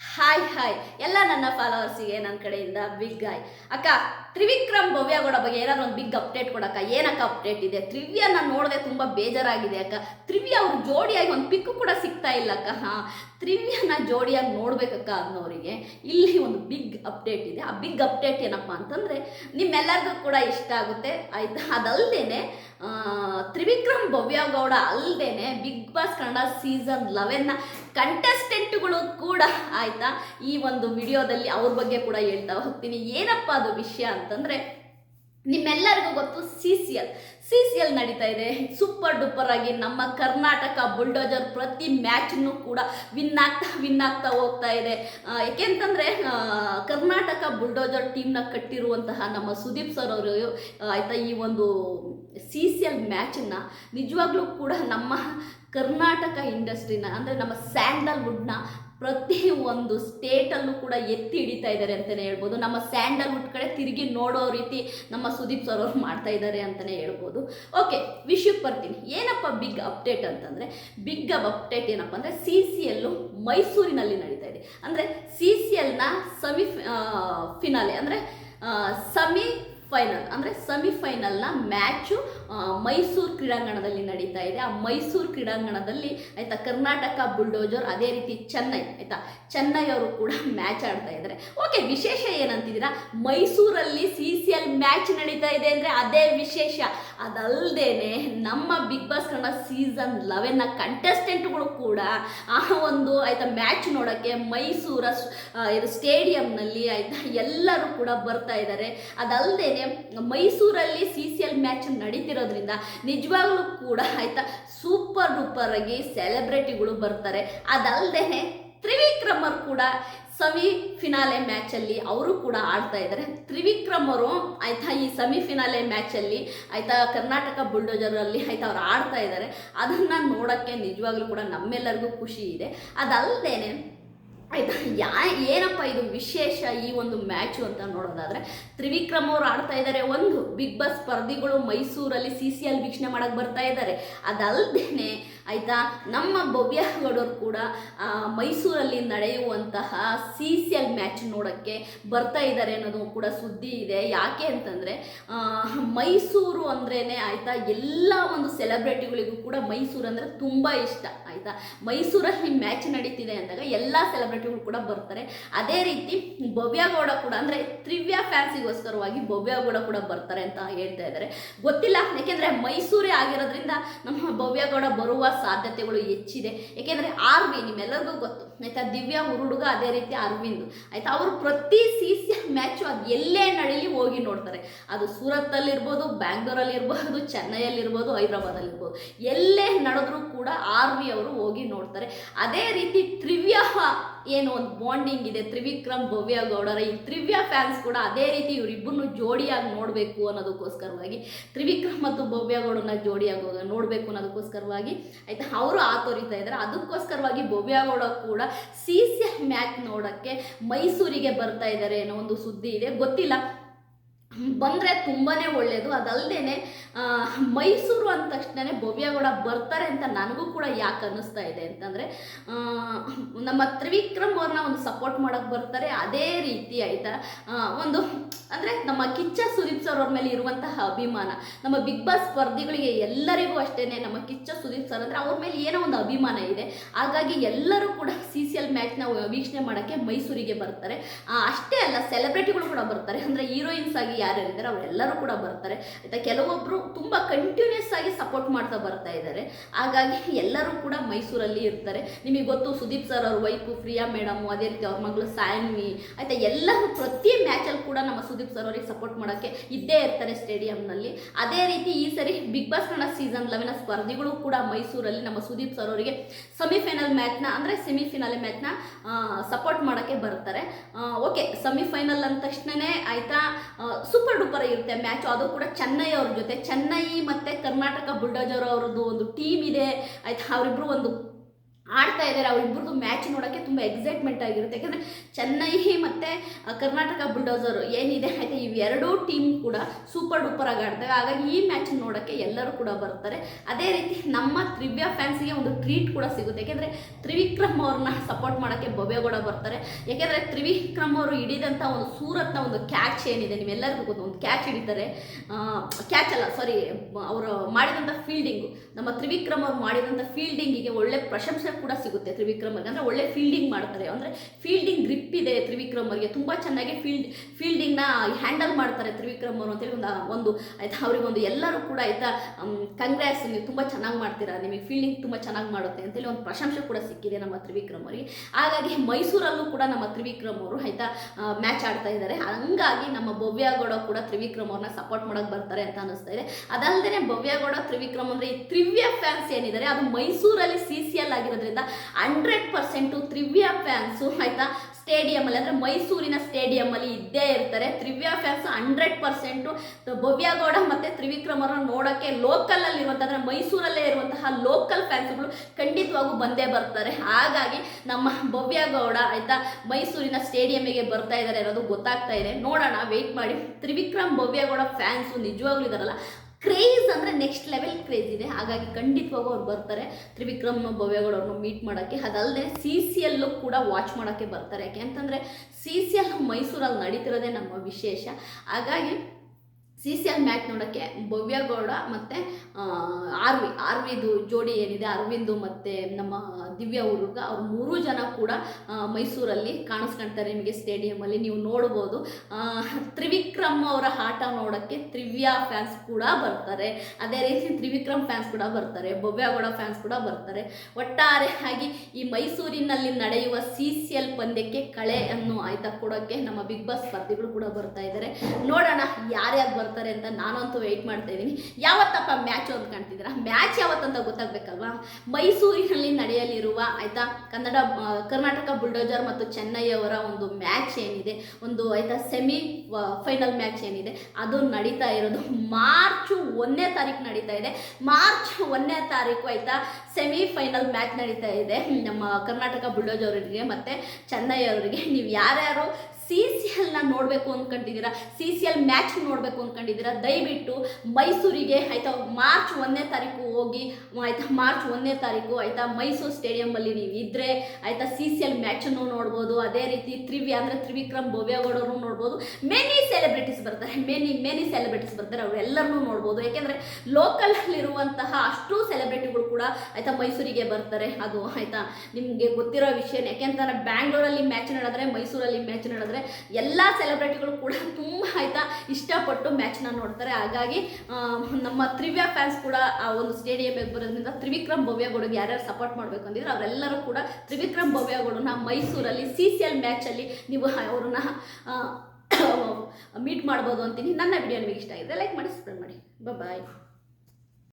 Hi hi ಎಲ್ಲ ನನ್ನ ಫಾಲೋವರ್ಸಿಗೆ ನನ್ನ ಕಡೆಯಿಂದ ಬಿಗ್ ಹಾಯ್ ಅಕ್ಕ, ತ್ರಿವಿಕ್ರಮ್ ಭವ್ಯಗೌಡ ಬಗ್ಗೆ ಏನಾದ್ರು ಒಂದು ಬಿಗ್ ಅಪ್ಡೇಟ್ ಕೊಡಕ್ಕ ಏನಕ್ಕ ಅಪ್ಡೇಟ್ ಇದೆ? ತ್ರಿವ್ಯನ ನೋಡದೆ ತುಂಬ ಬೇಜಾರಾಗಿದೆ ಅಕ್ಕ. ತ್ರಿವ್ಯ ಅವ್ರ ಜೋಡಿಯಾಗಿ ಒಂದು ಪಿಕ್ಕು ಕೂಡ ಸಿಗ್ತಾ ಇಲ್ಲ ಅಕ್ಕ. ಹಾಂ, ತ್ರಿವ್ಯನ ಜೋಡಿಯಾಗಿ ನೋಡ್ಬೇಕಕ್ಕ ಅನ್ನೋರಿಗೆ ಇಲ್ಲಿ ಒಂದು ಬಿಗ್ ಅಪ್ಡೇಟ್ ಇದೆ. ಆ ಬಿಗ್ ಅಪ್ಡೇಟ್ ಏನಪ್ಪ ಅಂತಂದರೆ ನಿಮ್ಮೆಲ್ಲರಿಗೂ ಕೂಡ ಇಷ್ಟ ಆಗುತ್ತೆ. ಆಯ್ತಾ ಅದಲ್ಲದೆ ತ್ರಿವಿಕ್ರಮ್ ಭವ್ಯಗೌಡ ಅಲ್ಲದೇನೆ ಬಿಗ್ ಬಾಸ್ ಕನ್ನಡ ಸೀಸನ್ ಲೆವೆನ್ನ ಕಂಟೆಸ್ಟೆಂಟ್ಗಳು ಕೂಡ ಆಯ್ತಾ ಈ ಒಂದು ವಿಡಿಯೋದಲ್ಲಿ ಅವ್ರ ಬಗ್ಗೆ ಕೂಡ ಹೇಳ್ತಾ ಹೋಗ್ತೀನಿ. ಏನಪ್ಪ ಅದು ವಿಷಯ ಅಂತಂದರೆ ನಿಮ್ಮೆಲ್ಲರಿಗೂ ಗೊತ್ತು C C L C C L ನಡೀತಾ ಇದೆ. ಸೂಪರ್ ಡೂಪರ್ ಆಗಿ ನಮ್ಮ ಕರ್ನಾಟಕ ಬುಲ್ಡೋಜರ್ ಪ್ರತಿ ಮ್ಯಾಚ್ನು ಕೂಡ ವಿನ್ ಆಗ್ತಾ ವಿನ್ ಆಗ್ತಾ ಹೋಗ್ತಾ ಇದೆ. ಯಾಕೆಂತಂದ್ರೆ ಕರ್ನಾಟಕ ಬುಲ್ಡೋಜರ್ ಟೀಮ್ನ ಕಟ್ಟಿರುವಂತಹ ನಮ್ಮ ಸುದೀಪ್ ಸರ್ ಅವರು ಆಯ್ತಾ ಈ ಒಂದು ಸಿ ಸಿ ಎಲ್ ಮ್ಯಾಚನ್ನು ನಿಜವಾಗ್ಲೂ ಕೂಡ ನಮ್ಮ ಕರ್ನಾಟಕ ಇಂಡಸ್ಟ್ರಿನ, ಅಂದರೆ ನಮ್ಮ ಸ್ಯಾಂಡಲ್ವುಡ್ನ ಪ್ರತಿ ಒಂದು ಸ್ಟೇಟಲ್ಲೂ ಕೂಡ ಎತ್ತಿ ಹಿಡಿತಾ ಇದ್ದಾರೆ ಅಂತಲೇ ಹೇಳ್ಬೋದು. ನಮ್ಮ ಸ್ಯಾಂಡಲ್ವುಡ್ ಕಡೆ ತಿರುಗಿ ನೋಡೋ ರೀತಿ ನಮ್ಮ ಸುದೀಪ್ ಸರ್ ಅವ್ರು ಮಾಡ್ತಾ ಇದ್ದಾರೆ ಅಂತಲೇ ಹೇಳ್ಬೋದು. ಓಕೆ, ವಿಷಯಕ್ಕೆ ಬರ್ತೀನಿ. ಏನಪ್ಪ ಬಿಗ್ ಅಪ್ಡೇಟ್ ಅಂತಂದರೆ, ಬಿಗ್ ಅಪ್ಡೇಟ್ ಏನಪ್ಪ ಅಂದರೆ, ಸಿ ಸಿ ಎಲ್ಲು ಮೈಸೂರಿನಲ್ಲಿ ನಡೀತಾ ಇದೆ. ಅಂದರೆ ಸಿ ಸಿ ಎಲ್ನ ಸೆಮಿ ಫಿನಾಲೆ ಅಂದರೆ ಸೆಮಿ ಫೈನಲ್ ಅಂದರೆ ಸೆಮಿಫೈನಲ್ನ ಮ್ಯಾಚು ಮೈಸೂರು ಕ್ರೀಡಾಂಗಣದಲ್ಲಿ ನಡೀತಾ ಇದೆ. ಆ ಮೈಸೂರು ಕ್ರೀಡಾಂಗಣದಲ್ಲಿ ಆಯಿತಾ ಕರ್ನಾಟಕ ಬುಲ್ಡೋಜರ್ ಅದೇ ರೀತಿ ಚೆನ್ನೈ, ಆಯಿತಾ? ಚೆನ್ನೈ ಅವರು ಕೂಡ ಮ್ಯಾಚ್ ಆಡ್ತಾ ಇದ್ದಾರೆ ಓಕೆ ವಿಶೇಷ ಏನಂತಿದ್ದೀರಾ? ಮೈಸೂರಲ್ಲಿ ಸಿ ಸಿ ಎಲ್ ಮ್ಯಾಚ್ ನಡೀತಾ ಇದೆ ಅಂದರೆ ಅದೇ ವಿಶೇಷ. ಅದಲ್ಲದೇ ನಮ್ಮ ಬಿಗ್ ಬಾಸ್ ಕನ್ನಡ ಸೀಸನ್ ಲೆವೆನ್ನ ಕಂಟೆಸ್ಟೆಂಟ್ಗಳು ಕೂಡ ಆ ಒಂದು, ಆಯಿತಾ ಮ್ಯಾಚ್ ನೋಡೋಕ್ಕೆ ಮೈಸೂರ ಸ್ಟೇಡಿಯಂನಲ್ಲಿ ಆಯಿತಾ, ಎಲ್ಲರೂ ಕೂಡ ಬರ್ತಾ ಇದ್ದಾರೆ ಅದಲ್ಲದೆ ಮೈಸೂರಲ್ಲಿ ಸಿ ಸಿ ಎಲ್ ಮ್ಯಾಚ್ ನಡೀತಿರೋದ್ರಿಂದ ನಿಜವಾಗ್ಲೂ ಕೂಡ ಆಯಿತಾ ಸೂಪರ್ ಡೂಪರ್ ಆಗಿ ಸೆಲೆಬ್ರಿಟಿಗಳು ಬರ್ತಾರೆ. ಅದಲ್ಲದೆ ತ್ರಿವಿಕ್ರಮ್ ಅವ್ರು ಕೂಡ ಸೆಮಿ ಫಿನಾಲೆ ಮ್ಯಾಚಲ್ಲಿ ಅವರು ಕೂಡ ಆಡ್ತಾ ಇದ್ದಾರೆ ತ್ರಿವಿಕ್ರಮ್ ಅವರು ಆಯ್ತಾ ಈ ಸೆಮಿಫಿನಾಲೆ ಮ್ಯಾಚಲ್ಲಿ ಆಯ್ತಾ ಕರ್ನಾಟಕ ಬುಲ್ಡೋಜರಲ್ಲಿ ಆಯ್ತಾ ಅವ್ರು ಆಡ್ತಾ ಇದ್ದಾರೆ ಅದನ್ನು ನೋಡೋಕ್ಕೆ ನಿಜವಾಗ್ಲೂ ಕೂಡ ನಮ್ಮೆಲ್ಲರಿಗೂ ಖುಷಿ ಇದೆ. ಅದಲ್ಲದೇನೆ ಆಯ್ತಾ? ಯಾ, ಏನಪ್ಪ ಇದು ವಿಶೇಷ ಈ ಒಂದು ಮ್ಯಾಚು ಅಂತ ನೋಡೋದಾದ್ರೆ, ತ್ರಿವಿಕ್ರಮ್ ಅವರು ಆಡ್ತಾ ಇದ್ದಾರೆ ಒಂದು ಬಿಗ್ ಬಾಸ್ ಸ್ಪರ್ಧಿಗಳು ಮೈಸೂರಲ್ಲಿ ಸಿ ಸಿ ಎಲ್ ವೀಕ್ಷಣೆ ಮಾಡಕ್ಕೆ ಬರ್ತಾ ಇದ್ದಾರೆ ಅದಲ್ಲದೆ ಆಯಿತಾ? ನಮ್ಮ ಭವ್ಯ ಗೌಡರು ಕೂಡ ಮೈಸೂರಲ್ಲಿ ನಡೆಯುವಂತಹ ಸಿ ಸಿ ಎಲ್ ಮ್ಯಾಚ್ ನೋಡೋಕ್ಕೆ ಬರ್ತಾ ಇದ್ದಾರೆ ಅನ್ನೋದು ಕೂಡ ಸುದ್ದಿ ಇದೆ. ಯಾಕೆ ಅಂತಂದರೆ ಮೈಸೂರು ಅಂದ್ರೇ ಆಯಿತಾ, ಎಲ್ಲ ಒಂದು ಸೆಲೆಬ್ರಿಟಿಗಳಿಗೂ ಕೂಡ ಮೈಸೂರು ಅಂದರೆ ತುಂಬ ಇಷ್ಟ, ಆಯಿತಾ? ಮೈಸೂರಲ್ಲಿ ಮ್ಯಾಚ್ ನಡೀತಿದೆ ಅಂದಾಗ ಎಲ್ಲ ಸೆಲೆಬ್ರಿಟಿಗಳು ಕೂಡ ಬರ್ತಾರೆ. ಅದೇ ರೀತಿ ಭವ್ಯಗೌಡ ಕೂಡ, ಅಂದರೆ ತ್ರಿವ್ಯ ಫ್ಯಾನ್ಸಿಗೋಸ್ಕರವಾಗಿ ಭವ್ಯಗೌಡ ಕೂಡ ಬರ್ತಾರೆ ಅಂತ ಹೇಳ್ತಾ ಇದ್ದಾರೆ ಗೊತ್ತಿಲ್ಲ, ಯಾಕೆಂದರೆ ಮೈಸೂರೇ ಆಗಿರೋದ್ರಿಂದ ನಮ್ಮ ಭವ್ಯಗೌಡ ಬರುವ ಸಾಧ್ಯತೆಗಳು ಹೆಚ್ಚಿದೆ. ಏಕೆಂದರೆ ಆರ್ ವಿ ನಿಮ್ಮೆಲ್ಲರಿಗೂ ಗೊತ್ತು. ಆಯ್ತಾ, ದಿವ್ಯಾ ಹುಡುಗ ಅದೇ ರೀತಿ ಅರವಿಂದ್. ಆಯ್ತಾ, ಅವರು ಪ್ರತಿ ಸಿ ಸಿ ಮ್ಯಾಚು ಅದು ಎಲ್ಲೇ ನಡೀಲಿ ಹೋಗಿ ನೋಡ್ತಾರೆ. ಅದು ಸೂರತ್ತಲ್ಲಿರ್ಬೋದು, ಬ್ಯಾಂಗ್ಳೂರಲ್ಲಿರ್ಬೋದು, ಚೆನ್ನೈಯಲ್ಲಿರ್ಬೋದು, ಹೈದ್ರಾಬಾದಲ್ಲಿರ್ಬೋದು. ಎಲ್ಲೇ ನಡೆದ್ರೂ ಕೂಡ ಆರ್ ವಿ ಅವರು ಹೋಗಿ ನೋಡ್ತಾರೆ. ಅದೇ ರೀತಿ ತ್ರಿವ್ಯ ಏನು ಒಂದು ಬಾಂಡಿಂಗ್ ಇದೆ, ತ್ರಿವಿಕ್ರಮ್ ಭವ್ಯ ಗೌಡರ, ಈ ತ್ರಿವ್ಯ ಫ್ಯಾನ್ಸ್ ಕೂಡ ಅದೇ ರೀತಿ ಇವರಿಬ್ಬರನ್ನು ಜೋಡಿಯಾಗಿ ನೋಡಬೇಕು ಅನ್ನೋದಕ್ಕೋಸ್ಕರವಾಗಿ, ತ್ರಿವಿಕ್ರಮ್ ಮತ್ತು ಭವ್ಯ ಗೌಡನ ಜೋಡಿಯಾಗಿ ನೋಡಬೇಕು ಅನ್ನೋದಕ್ಕೋಸ್ಕರವಾಗಿ, ಆಯಿತಾ? ಅವರು ಆತೋರಿತಾ ಇದ್ದಾರೆ ಅದಕ್ಕೋಸ್ಕರವಾಗಿ ಭವ್ಯ ಗೌಡ ಕೂಡ ಸಿ ಸಿ ಮ್ಯಾಚ್ ನೋಡೋಕ್ಕೆ ಮೈಸೂರಿಗೆ ಬರ್ತಾ ಇದ್ದಾರೆ ಅನ್ನೋ ಒಂದು ಸುದ್ದಿ ಇದೆ. ಗೊತ್ತಿಲ್ಲ. ಬಂದರೆ ತುಂಬಾ ಒಳ್ಳೆಯದು ಅದಲ್ಲದೆ ಮೈಸೂರು ಅಂದ ತಕ್ಷಣ ಭವ್ಯಗೌಡ ಬರ್ತಾರೆ ಅಂತ ನನಗೂ ಕೂಡ ಯಾಕೆ ಅನ್ನಿಸ್ತಾ ಇದೆ ಅಂತಂದರೆ ನಮ್ಮ ತ್ರಿವಿಕ್ರಮ್ ಅವ್ರನ್ನ ಒಂದು ಸಪೋರ್ಟ್ ಮಾಡೋಕ್ಕೆ ಬರ್ತಾರೆ. ಅದೇ ರೀತಿ ಆಯಿತಾ? ಒಂದು ಅಂದರೆ ನಮ್ಮ ಕಿಚ್ಚ ಸುದೀಪ್ ಸರ್ ಅವ್ರ ಮೇಲೆ ಇರುವಂತಹ ಅಭಿಮಾನ, ನಮ್ಮ ಬಿಗ್ ಬಾಸ್ ಸ್ಪರ್ಧಿಗಳಿಗೆ ಎಲ್ಲರಿಗೂ ಅಷ್ಟೇ ನಮ್ಮ ಕಿಚ್ಚ ಸುದೀಪ್ ಸರ್ ಅಂದರೆ ಅವ್ರ ಮೇಲೆ ಏನೋ ಒಂದು ಅಭಿಮಾನ ಇದೆ. ಹಾಗಾಗಿ ಎಲ್ಲರೂ ಕೂಡ ಸಿ ಸಿ ಎಲ್ ಮ್ಯಾಚ್ನ ವೀಕ್ಷಣೆ ಮಾಡೋಕ್ಕೆ ಮೈಸೂರಿಗೆ ಬರ್ತಾರೆ. ಅಷ್ಟೇ ಅಲ್ಲ ಸೆಲೆಬ್ರಿಟಿಗಳು ಕೂಡ ಬರ್ತಾರೆ. ಅಂದರೆ ಹೀರೋಯಿನ್ಸ್ ಆಗಿ ಯಾರ್ಯಾರಿದ್ದಾರೆ ಅವರೆಲ್ಲರೂ ಕೂಡ ಬರ್ತಾರೆ. ಆಯಿತಾ ಕೆಲವೊಬ್ಬರು ತುಂಬ ಕಂಟಿನ್ಯೂಸ್ ಆಗಿ ಸಪೋರ್ಟ್ ಮಾಡ್ತಾ ಬರ್ತಾ ಇದ್ದಾರೆ. ಹಾಗಾಗಿ ಎಲ್ಲರೂ ಕೂಡ ಮೈಸೂರಲ್ಲಿ ಇರ್ತಾರೆ. ನಿಮಗೆ ಗೊತ್ತು, ಸುದೀಪ್ ಸರ್ ಅವ್ರ ವೈಫು ಪ್ರಿಯಾ ಮೇಡಮ್, ಅದೇ ರೀತಿ ಅವ್ರ ಮಗಳು ಸಾನ್ವಿ, ಆಯಿತಾ, ಎಲ್ಲರೂ ಪ್ರತಿ ಮ್ಯಾಚಲ್ಲಿ ಕೂಡ ನಮ್ಮ ಸರ್ ಅವರಿಗೆ ಸಪೋರ್ಟ್ ಮಾಡೋಕ್ಕೆ ಇದ್ದೇ ಇರ್ತಾರೆ ಸ್ಟೇಡಿಯಂನಲ್ಲಿ. ಅದೇ ರೀತಿ ಈ ಸರಿ Big Boss Kannada season eleven ಸ್ಪರ್ಧಿಗಳು ಕೂಡ ಮೈಸೂರಲ್ಲಿ ನಮ್ಮ ಸುದೀಪ್ ಸರ್ ಅವರಿಗೆ ಸೆಮಿಫೈನಲ್ ಮ್ಯಾಚ್ನ ಅಂದರೆ ಸೆಮಿಫೈನಲ್ ಮ್ಯಾಚ್ನ ಸಪೋರ್ಟ್ ಮಾಡೋಕ್ಕೆ ಬರ್ತಾರೆ. ಓಕೆ ಸೆಮಿಫೈನಲ್ ಅಂದ ತಕ್ಷಣವೇ ಆಯಿತಾ ಸೂಪರ್ ಡೂಪರ್ ಇರುತ್ತೆ ಮ್ಯಾಚ್ ಅದು ಕೂಡ ಚೆನ್ನೈ ಅವ್ರ ಜೊತೆ. ಚೆನ್ನೈ ಮತ್ತು ಕರ್ನಾಟಕ ಬುಲ್ಡೋಜರ್ ಅವ್ರದ್ದು ಒಂದು ಟೀಮ್ ಇದೆ. ಆಯ್ತಾ ಅವರಿಬ್ಬರು ಒಂದು ಆಡ್ತಾ ಇದ್ದಾರೆ ಅವರಿಬ್ಬರದು ಮ್ಯಾಚ್ ನೋಡೋಕ್ಕೆ ತುಂಬ ಎಕ್ಸೈಟ್ಮೆಂಟ್ ಆಗಿರುತ್ತೆ. ಯಾಕಂದರೆ ಚೆನ್ನೈ ಮತ್ತು ಕರ್ನಾಟಕ ಬುಲ್ಡೋಸರು ಏನಿದೆ ಆಯಿತು ಇವೆರಡೂ ಟೀಮ್ ಕೂಡ ಸೂಪರ್ ಡೂಪರ್ ಆಗಿ ಆಡ್ತವೆ. ಹಾಗಾಗಿ ಈ ಮ್ಯಾಚ್ ನೋಡೋಕ್ಕೆ ಎಲ್ಲರೂ ಕೂಡ ಬರ್ತಾರೆ ಅದೇ ರೀತಿ ನಮ್ಮ ತ್ರಿವ್ಯ ಫ್ಯಾನ್ಸಿಗೆ ಒಂದು ಟ್ರೀಟ್ ಕೂಡ ಸಿಗುತ್ತೆ. ಯಾಕೆಂದರೆ ತ್ರಿವಿಕ್ರಮ್ ಅವ್ರನ್ನ ಸಪೋರ್ಟ್ ಮಾಡೋಕ್ಕೆ ಬೊಬೇಗೌಡ ಬರ್ತಾರೆ. ಯಾಕೆಂದರೆ ತ್ರಿವಿಕ್ರಮ್ ಅವರು ಹಿಡಿದಂಥ ಒಂದು ಸೂರತ್ನ ಒಂದು ಕ್ಯಾಚ್ ಏನಿದೆ, ನಿಮ್ಮೆಲ್ಲರಿಗೂ ಗೊತ್ತು, ಒಂದು ಕ್ಯಾಚ್ ಹಿಡಿತಾರೆ. ಕ್ಯಾಚ್ ಅಲ್ಲ ಸಾರಿ ಅವರು ಮಾಡಿದಂಥ ಫೀಲ್ಡಿಂಗು ನಮ್ಮ ತ್ರಿವಿಕ್ರಮ್ ಅವ್ರು ಮಾಡಿದಂಥ ಫೀಲ್ಡಿಂಗಿಗೆ ಒಳ್ಳೆ ಪ್ರಶಂಸೆ ಕೂಡ ಸಿಗುತ್ತೆ ತ್ರಿವಿಕ್ರಮ್ ಅವ್ರಿಗೆ ಅಂದರೆ ಒಳ್ಳೆ ಫೀಲ್ಡಿಂಗ್ ಮಾಡ್ತಾರೆ. ಅಂದರೆ ಫೀಲ್ಡಿಂಗ್ ಗ್ರಿಪ್ ಇದೆ ತ್ರಿವಿಕ್ರಮ್ ಅವರಿಗೆ. ತುಂಬ ಚೆನ್ನಾಗಿ ಫೀಲ್ಡ್ ಫೀಲ್ಡಿಂಗ್ನ ಹ್ಯಾಂಡಲ್ ಮಾಡ್ತಾರೆ ತ್ರಿವಿಕ್ರಮ್ ಅವರು ಅಂತೇಳಿ ಒಂದು ಒಂದು ಆಯ್ತಾ? ಅವರಿಗೊಂದು ಎಲ್ಲರೂ ಕೂಡ ಆಯ್ತಾ? ಕಂಗ್ರ್ಯಾಸ್ ನೀವು ತುಂಬ ಚೆನ್ನಾಗಿ ಮಾಡ್ತೀರಾ? ನಿಮಗೆ ಫೀಲ್ಡಿಂಗ್ ತುಂಬ ಚೆನ್ನಾಗಿ ಮಾಡುತ್ತೆ ಅಂತೇಳಿ ಒಂದು ಪ್ರಶಂಸೆ ಕೂಡ ಸಿಕ್ಕಿದೆ ನಮ್ಮ ತ್ರಿವಿಕ್ರಮ್ ಅವರಿಗೆ. ಹಾಗಾಗಿ ಮೈಸೂರಲ್ಲೂ ಕೂಡ ನಮ್ಮ ತ್ರಿವಿಕ್ರಮ್ ಅವರು ಆಯ್ತಾ? ಮ್ಯಾಚ್ ಆಡ್ತಾ ಇದ್ದಾರೆ. ಹಂಗಾಗಿ ನಮ್ಮ ಭವ್ಯಗೌಡ ಕೂಡ ತ್ರಿವಿಕ್ರಮ್ ಅವ್ರನ್ನ ಸಪೋರ್ಟ್ ಮಾಡೋಕೆ ಬರ್ತಾರೆ ಅಂತ ಅನಿಸ್ತಾ ಇದೆ. ಅದಲ್ಲದೆ ಭವ್ಯಗೌಡ ತ್ರಿವಿಕ್ರಮ್ ಅಂದರೆ ಈ ತ್ರಿವ್ಯ ಫ್ಯಾನ್ಸ್ ಏನಿದ್ದಾರೆ, ಅದು ಮೈಸೂರಲ್ಲಿ C C L hundred percent Trivya fans ಆಯ್ತಾ ಸ್ಟೇಡಿಯಮಲ್ಲಿ ಅಂದರೆ ಮೈಸೂರಿನ ಸ್ಟೇಡಿಯಮಲ್ಲಿ ಇದ್ದೇ ಇರ್ತಾರೆ. Trivya fans hundred percent Bhavya Gowda ಮತ್ತು ತ್ರಿವಿಕ್ರಮ್ ಅವರನ್ನ ನೋಡೋಕ್ಕೆ ಲೋಕಲಲ್ಲಿ ಅಂದರೆ ಮೈಸೂರಲ್ಲೇ ಇರುವಂತಹ ಲೋಕಲ್ ಫ್ಯಾನ್ಸ್ಗಳು ಖಂಡಿತವಾಗೂ ಬಂದೇ ಬರ್ತಾರೆ. ಹಾಗಾಗಿ ನಮ್ಮ ಭವ್ಯಗೌಡ ಆಯಿತಾ ಮೈಸೂರಿನ ಸ್ಟೇಡಿಯಮಿಗೆ ಬರ್ತಾ ಇದ್ದಾರೆ ಅನ್ನೋದು ಗೊತ್ತಾಗ್ತಾ ಇದೆ. ನೋಡೋಣ ವೆಯ್ಟ್ ಮಾಡಿ. ತ್ರಿವಿಕ್ರಮ್ ಭವ್ಯಗೌಡ ಫ್ಯಾನ್ಸು ನಿಜವಾಗ್ಲೂ ಇದಾರಲ್ಲ? ಕ್ರೇಜ್ ಅಂದರೆ ನೆಕ್ಸ್ಟ್ ಲೆವೆಲ್ ಕ್ರೇಜ್ ಇದೆ. ಹಾಗಾಗಿ ಖಂಡಿತವಾಗೂ ಅವ್ರು ಬರ್ತಾರೆ. ತ್ರಿವಿಕ್ರಮ್ ಭವ್ಯಗಳು ಅವ್ರನ್ನ ಮೀಟ್ ಮಾಡೋಕ್ಕೆ. ಅದಲ್ಲದೆ ಸಿ ಸಿ ಎಲ್ಲೂ ಕೂಡ ವಾಚ್ ಮಾಡೋಕ್ಕೆ ಬರ್ತಾರೆ. ಯಾಕೆ ಅಂತಂದರೆ ಸಿ ಸಿ ಎಲ್ ಮೈಸೂರಲ್ಲಿ ನಡೀತಿರೋದೇ ನಮ್ಮ ವಿಶೇಷ. ಹಾಗಾಗಿ ಸಿ ಸಿ ಎಲ್ ಮ್ಯಾಚ್ ನೋಡೋಕ್ಕೆ ಭವ್ಯಗೌಡ ಮತ್ತು ಆರ್ವಿ, ಆರ್ವಿದು ಜೋಡಿ ಏನಿದೆ, ಅರವಿಂದು ಮತ್ತು ನಮ್ಮ ದಿವ್ಯ ಉರುಗ ಅವ್ರು ಮೂರೂ ಜನ ಕೂಡ ಮೈಸೂರಲ್ಲಿ ಕಾಣಿಸ್ಕೊಳ್ತಾರೆ ನಿಮಗೆ ಸ್ಟೇಡಿಯಮಲ್ಲಿ ನೀವು ನೋಡ್ಬೋದು. ತ್ರಿವಿಕ್ರಮ್ ಅವರ ಆಟ ನೋಡೋಕ್ಕೆ ತ್ರಿವ್ಯ ಫ್ಯಾನ್ಸ್ ಕೂಡ ಬರ್ತಾರೆ. ಅದೇ ರೀತಿ ತ್ರಿವಿಕ್ರಮ್ ಫ್ಯಾನ್ಸ್ ಕೂಡ ಬರ್ತಾರೆ ಭವ್ಯಗೌಡ ಫ್ಯಾನ್ಸ್ ಕೂಡ ಬರ್ತಾರೆ. ಒಟ್ಟಾರೆಯಾಗಿ ಈ ಮೈಸೂರಿನಲ್ಲಿ ನಡೆಯುವ ಸಿ ಸಿ ಎಲ್ ಪಂದ್ಯಕ್ಕೆ ಕಳೆಯನ್ನು ಆಯ್ತಾ ಕೊಡೋಕ್ಕೆ ನಮ್ಮ ಬಿಗ್ ಬಾಸ್ ಸ್ಪರ್ಧಿಗಳು ಕೂಡ ಬರ್ತಾ ಇದ್ದಾರೆ. ನೋಡೋಣ ಯಾರ್ಯಾರು ಬರ್ತಾರೆ ಅಂತ ನಾನಂತೂ ವೆಯ್ಟ್ ಮಾಡ್ತಾ ಇದ್ದೀನಿ. ಯಾವತ್ತಪ್ಪ ಮ್ಯಾಚ್ ಅಂತ ಕಾಣ್ತಿದ್ದೀರಾ? ಮ್ಯಾಚ್ ಯಾವತ್ತಂತ ಗೊತ್ತಾಗಬೇಕಲ್ವಾ? ಮೈಸೂರಿನಲ್ಲಿ ನಡೆಯಲಿರುವ ಆಯಿತಾ, ಕನ್ನಡ ಕರ್ನಾಟಕ ಬುಲ್ಡೋಜರ್ ಮತ್ತು ಚೆನ್ನೈ ಅವರ ಒಂದು ಮ್ಯಾಚ್ ಏನಿದೆ? ಒಂದು ಆಯಿತಾ ಸೆಮಿ ಫೈನಲ್ ಮ್ಯಾಚ್ ಏನಿದೆ? ಅದು ನಡೀತಾ ಇರೋದು ಮಾರ್ಚ್ ಒಂದನೇ ತಾರೀಕು ನಡೀತಾ ಇದೆ. ಮಾರ್ಚ್ ಒಂದನೇ ತಾರೀಕು ಆಯಿತಾ ಸೆಮಿ ಫೈನಲ್ ಮ್ಯಾಚ್ ನಡೀತಾ ಇದೆ. ನಮ್ಮ ಕರ್ನಾಟಕ ಬುಲ್ಡೋಜ್ ಅವರಿಗೆ ಮತ್ತು ಚೆನ್ನೈ ಅವರಿಗೆ ನೀವು ಯಾರ್ಯಾರು ಸಿ ಸಿ ಎಲ್ನ ನೋಡಬೇಕು ಅಂದ್ಕೊಂಡಿದ್ದೀರಾ ಸಿ ಸಿ ಎಲ್ ಮ್ಯಾಚ್ ನೋಡಬೇಕು ಅಂದ್ಕೊಂಡಿದ್ದೀರಾ ದಯವಿಟ್ಟು ಮೈಸೂರಿಗೆ ಆಯಿತಾ ಮಾರ್ಚ್ ಒಂದನೇ ತಾರೀಕು ಹೋಗಿ, ಆಯಿತಾ ಮಾರ್ಚ್ ಒಂದನೇ ತಾರೀಕು ಆಯಿತಾ ಮೈಸೂರು ಸ್ಟೇಡಿಯಮಲ್ಲಿ ನೀವು ಇದ್ದರೆ ಆಯಿತಾ ಸಿ ಸಿ ಎಲ್ ಮ್ಯಾಚನ್ನು ನೋಡ್ಬೋದು. ಅದೇ ರೀತಿ ತ್ರಿವಿ ಅಂದರೆ ತ್ರಿವಿಕ್ರಮ್ ಭವ್ಯಗೌಡರು ನೋಡ್ಬೋದು. ಮೆನಿ ಸೆಲೆಬ್ರಿಟೀಸ್ ಬರ್ತಾರೆ. ಮೆನಿ ಮೆನಿ ಸೆಲೆಬ್ರಿಟೀಸ್ ಬರ್ತಾರೆ. ಅವರೆಲ್ಲರನ್ನೂ ನೋಡ್ಬೋದು. ಯಾಕೆಂದರೆ ಲೋಕಲಲ್ಲಿರುವಂತಹ ಅಷ್ಟು ಸೆಲೆಬ್ರಿಟಿಗಳು ಕೂಡ ಆಯಿತಾ ಮೈಸೂರಿಗೆ ಬರ್ತಾರೆ. ಅದು ಆಯಿತಾ ನಿಮಗೆ ಗೊತ್ತಿರೋ ವಿಷಯ ಯಾಕೆಂತಂದ್ರೆ ಬ್ಯಾಂಗ್ಳೂರಲ್ಲಿ ಮ್ಯಾಚ್ ನಡೆದ್ರೆ ಮೈಸೂರಲ್ಲಿ ಮ್ಯಾಚ್ ನಡೆದ್ರೆ ಎಲ್ಲ ಸೆಲೆಬ್ರಿಟಿಗಳು ಕೂಡ ತುಂಬ ಆಯಿತಾ ಇಷ್ಟಪಟ್ಟು ಮ್ಯಾಚ್ನ ನೋಡ್ತಾರೆ. ಹಾಗಾಗಿ ನಮ್ಮ ತ್ರಿವ್ಯ ಫ್ಯಾನ್ಸ್ ಕೂಡ ಆ ಒಂದು ಸ್ಟೇಡಿಯಂಗೆ ಬರೋದ್ರಿಂದ ತ್ರಿವಿಕ್ರಮ್ ಭವ್ಯಗೌಡಗೆ ಯಾರ್ಯಾರು ಸಪೋರ್ಟ್ ಮಾಡಬೇಕು ಅಂದಿದ್ರೆ ಅವರೆಲ್ಲರೂ ಕೂಡ ತ್ರಿವಿಕ್ರಮ್ ಭವ್ಯಗೌಡನ ಮೈಸೂರಲ್ಲಿ ಸಿ ಸಿ ಎಲ್ ಮ್ಯಾಚಲ್ಲಿ ನೀವು ಅವ್ರನ್ನ ಮೀಟ್ ಮಾಡ್ಬೋದು ಅಂತೀನಿ. ನನ್ನ ವಿಡಿಯೋ ನಿಮಗೆ ಇಷ್ಟ ಆಗಿದೆ ಲೈಕ್ ಮಾಡಿ ಸಬ್ಸ್ಕ್ರೈಬ್ ಮಾಡಿ. ಬಾಯ್